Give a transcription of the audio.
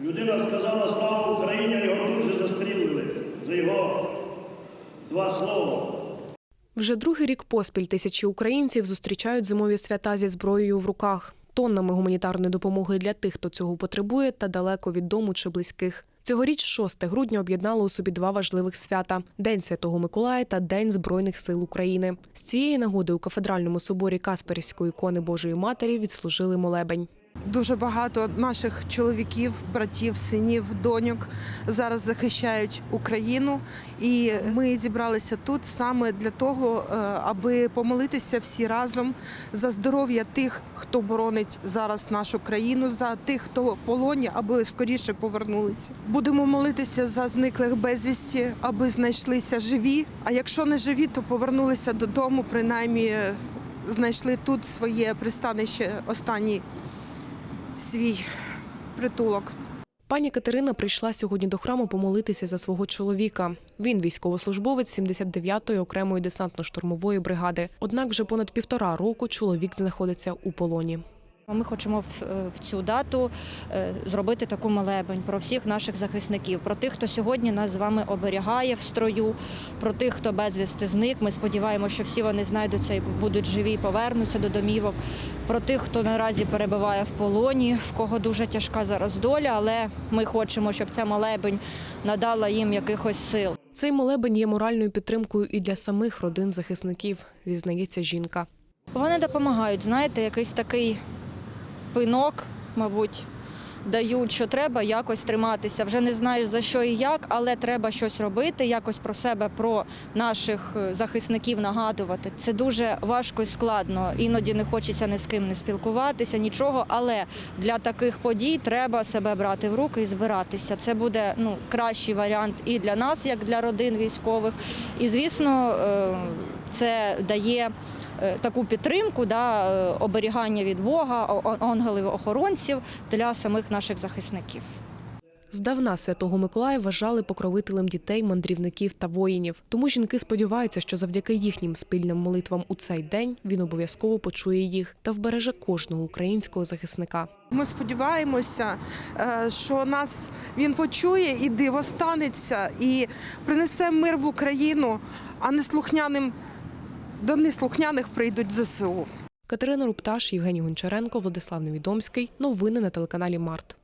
Людина сказала слава Україні, а його тут же застрілили за його два слова. Вже другий рік поспіль тисячі українців зустрічають зимові свята зі зброєю в руках, тоннами гуманітарної допомоги для тих, хто цього потребує, та далеко від дому чи близьких. Цьогоріч 6 грудня об'єднало у собі два важливих свята: День Святого Миколая та День Збройних сил України. З цієї нагоди у кафедральному соборі Касперівської ікони Божої Матері відслужили молебень. Дуже багато наших чоловіків, братів, синів, доньок зараз захищають Україну, і ми зібралися тут саме для того, е, аби помолитися всі разом за здоров'я тих, хто боронить зараз нашу країну, за тих, хто в полоні, аби скоріше повернулися. Будемо молитися за зниклих безвісті, аби знайшлися живі. А якщо не живі, то повернулися додому, принаймні е, знайшли тут своє пристанище останній свій притулок. Пані Катерина прийшла сьогодні до храму помолитися за свого чоловіка. Він військовослужбовець 79-ї окремої десантно-штурмової бригади. Однак вже понад півтора року чоловік знаходиться у полоні. Ми хочемо в, в цю дату е, зробити таку молебень про всіх наших захисників, про тих, хто сьогодні нас з вами оберігає в строю, про тих, хто безвісти зник. Ми сподіваємося, що всі вони знайдуться і будуть живі, і повернуться до домівок. Про тих, хто наразі перебуває в полоні, в кого дуже тяжка зараз доля, але ми хочемо, щоб ця молебень надала їм якихось сил. Цей молебень є моральною підтримкою і для самих родин захисників, зізнається жінка. Вони допомагають, знаєте, якийсь такий пинок, мабуть, дають, що треба якось триматися. Вже не знаєш за що і як, але треба щось робити, якось про себе, про наших е, захисників нагадувати. Це дуже важко і складно. Іноді не хочеться ні з ким не спілкуватися, нічого. Але для таких подій треба себе брати в руки і збиратися. Це буде ну, кращий варіант і для нас, як для родин військових. І звісно, е, це дає таку підтримку, да, е, оберігання від Бога, ангелів-охоронців для самих наших захисників. Здавна святого Миколая вважали покровителем дітей, мандрівників та воїнів. Тому жінки сподіваються, що завдяки їхнім спільним молитвам у цей день він обов'язково почує їх та вбереже кожного українського захисника. Ми сподіваємося, е, що нас він почує і диво станеться, і принесе мир в Україну, а неслухняним до неслухняних прийдуть ЗСУ. Катерина Рупташ, Євгеній Гончаренко, Владислав Невідомський. Новини на телеканалі Март.